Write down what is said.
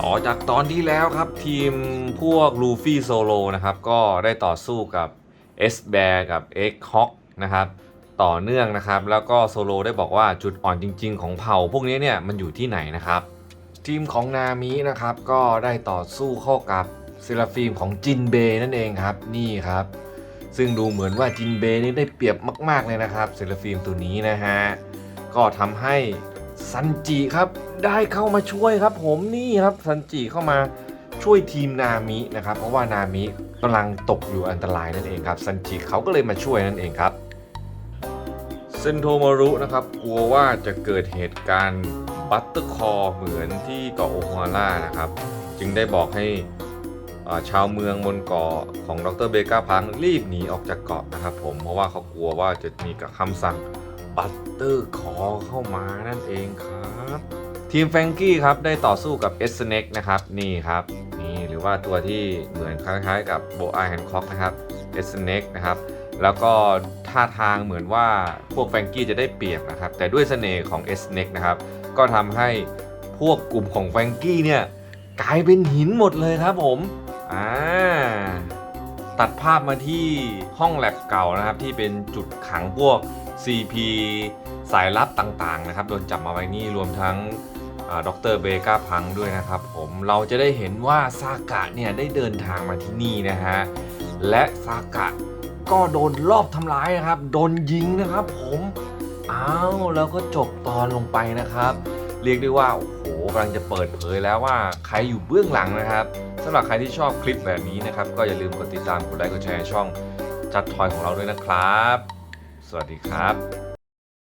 ต่อจากตอนที่แล้วครับทีมพวกลูฟี่โซโลนะครับก็ได้ต่อสู้กับ S Bear กับ X Hawk นะครับต่อเนื่องนะครับ แล้วก็โซโลได้บอกว่าจุดอ่อนจริง ๆ ของเผ่าพวกนี้เนี่ยมันอยู่ที่ไหนนะครับ ทีมของนามินะครับก็ได้ต่อสู้เข้ากับเซราฟีมของจินเบนั่นเองครับนี่ครับ ซึ่งดูเหมือนว่าจินเบนี่ได้เปรียบมาก ๆเลยนะครับเซราฟีมตัวนี้นะฮะก็ทำให้ ซันจิครับได้เข้ามาช่วยครับ ผมนี่ครับซันจิเข้ามาช่วยทีมนามินะครับเพราะว่านามิกำลังตกอยู่อันตรายนั่นเองครับซันจิเขาก็เลยมาช่วยนั่นเองครับเซนโทมารุนะครับกลัวว่าจะเกิดเหตุการณ์บัตเตอร์คอเหมือนที่เกาะโอฮาร่านะครับ จึงได้บอกให้ชาวเมืองบนเกาะของดรเบกาพังรีบหนีออกจากเกาะนะครับผมเพราะว่าเขากลัวว่าจะมีกับคำสั่ง บัตเตอร์คอเข้ามานั่นเองครับ ทีมแฟงกี้ครับได้ต่อสู้กับเอสเน็กนะครับนี่ครับ นี่หรือว่าตัวที่เหมือนคล้ายๆกับโบอาแฮนคอกนะครับเอสเน็กนะครับแล้วก็ท่าทางเหมือนว่าพวกแฟงกี้จะได้เปรียบนะครับ แต่ด้วยเสน่ห์ของเอสเน็กนะครับ ก็ทำให้พวกกลุ่มของแฟงกี้เนี่ย กลายเป็นหินหมดเลยครับผม อ่า ตัดภาพมาที่ห้องแลบเก่านะครับ ที่เป็นจุดขังพวก CP สายลับต่างๆนะครับ โดนจับมาไว้นี่รวมทั้งด็อกเตอร์เบกาพังด้วยนะครับ ผมเราจะได้เห็นว่าซากะเนี่ยได้เดินทางมาที่นี่นะฮะและซากะก็โดนลอบทำร้ายนะครับ โดนยิงนะครับผมอ้าวแล้วก็จบตอนลงไปนะครับ เรียกได้ว่าโอ้โหกำลังจะเปิดเผยแล้วว่าใครอยู่เบื้องหลังนะครับ สำหรับใครที่ชอบคลิปแบบนี้นะครับ ก็อย่าลืมกดติดตามกดไลค์กดแชร์ช่องจัดทอยของเราด้วยนะครับ สวัสดีครับ